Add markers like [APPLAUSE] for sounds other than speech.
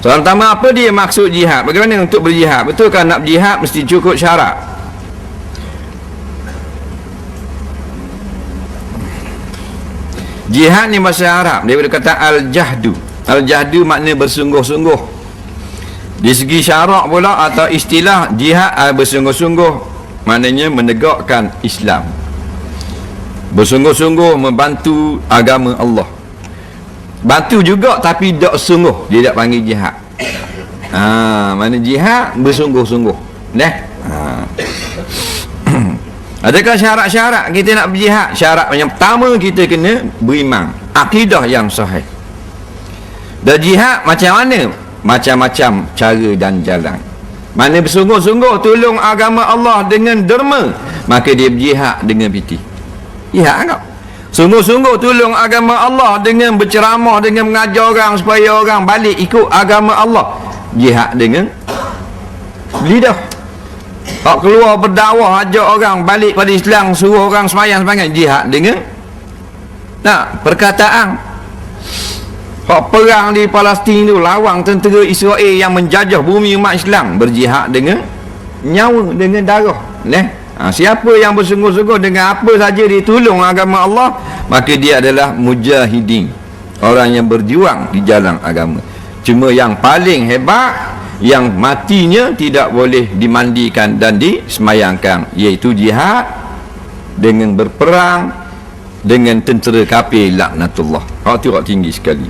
Soalan pertama apa dia maksud jihad? Bagaimana untuk berjihad? Betul kan nak berjihad mesti cukup syarat? Jihad ni bahasa Arab daripada kata al-jahdu. Al-jahdu makna bersungguh-sungguh. Di segi syarak pula atau istilah jihad uh, bersungguh-sungguh maknanya menegakkan Islam. Bersungguh-sungguh membantu agama Allah. Bantu juga tapi tak sungguh dia tak panggil jihad. Ha, mana jihad bersungguh-sungguh. Dah. Ha. [CLEARS THROAT] Adakah syarat-syarat kita nak berjihad? Syarat yang pertama kita kena beriman. Akidah yang sahih. Dan jihad macam mana? Macam-macam cara dan jalan. Mana bersungguh-sungguh tolong agama Allah dengan derma, maka dia berjihad dengan piti. Jihad kau. Sungguh-sungguh tolong agama Allah dengan berceramah, dengan mengajar orang supaya orang balik ikut agama Allah. Jihad dengan lidah. Hak keluar berdakwah ajak orang balik pada Islam suruh orang semayang semayang jihad dengan nak perkataan hak perang di Palestin tu lawang tentera Israel yang menjajah bumi umat Islam berjihad dengan nyawa dengan darah neh ha, siapa yang bersungguh-sungguh dengan apa saja ditolong agama Allah maka dia adalah mujahidin orang yang berjuang di jalan agama cuma yang paling hebat yang matinya tidak boleh dimandikan dan disemayangkan iaitu jihad dengan berperang dengan tentera kafir laknatullah. Tengok tinggi sekali.